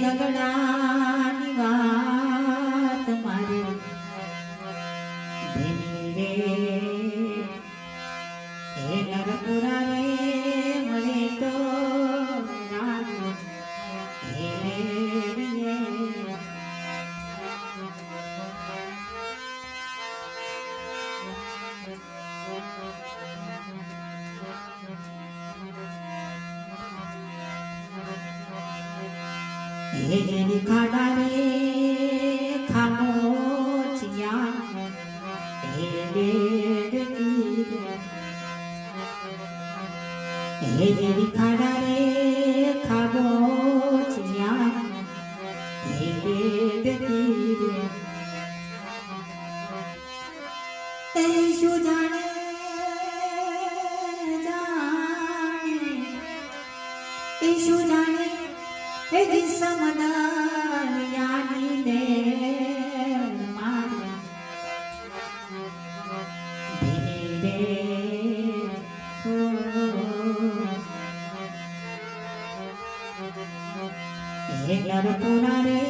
હે ગગડાની વાત મારે. ધીમી રે હે નરપુરા હે જેની ખાડા રે ખામોચિયા હે વેદકી રે. તે શું જાણે જાણે ઈશુ જાણે નરપુરા રે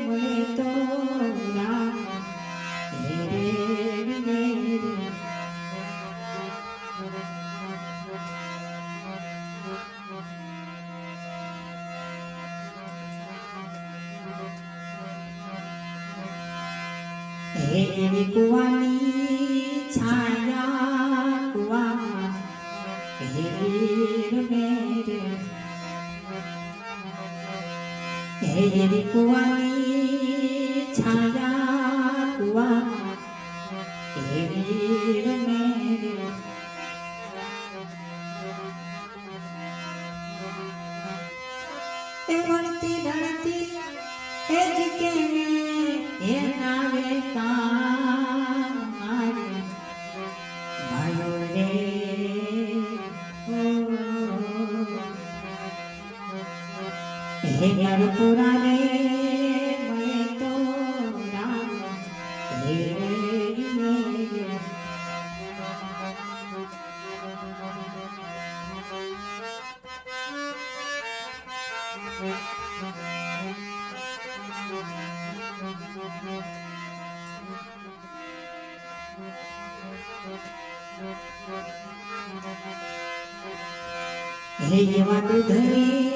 મને તો Eri kuali chaya kuwa Eri mere Eri kuali chaya हे वादु धरी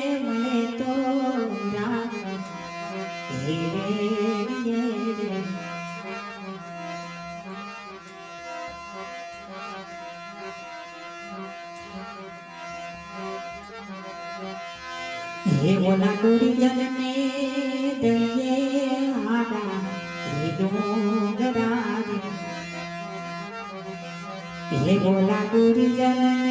હે બોલા ગુરુ જનને દઈએ આડા હે ડોંગરા હે બોલા ગુરુ જનને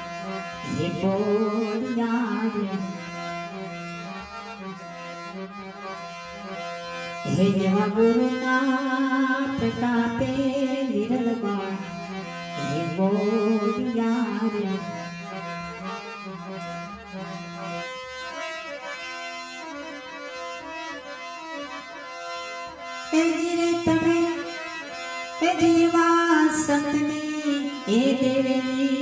ये बोरिया हे देव गुरुना प्रतापे निरलमा हे बोरिया जीवा संतनी ए देवी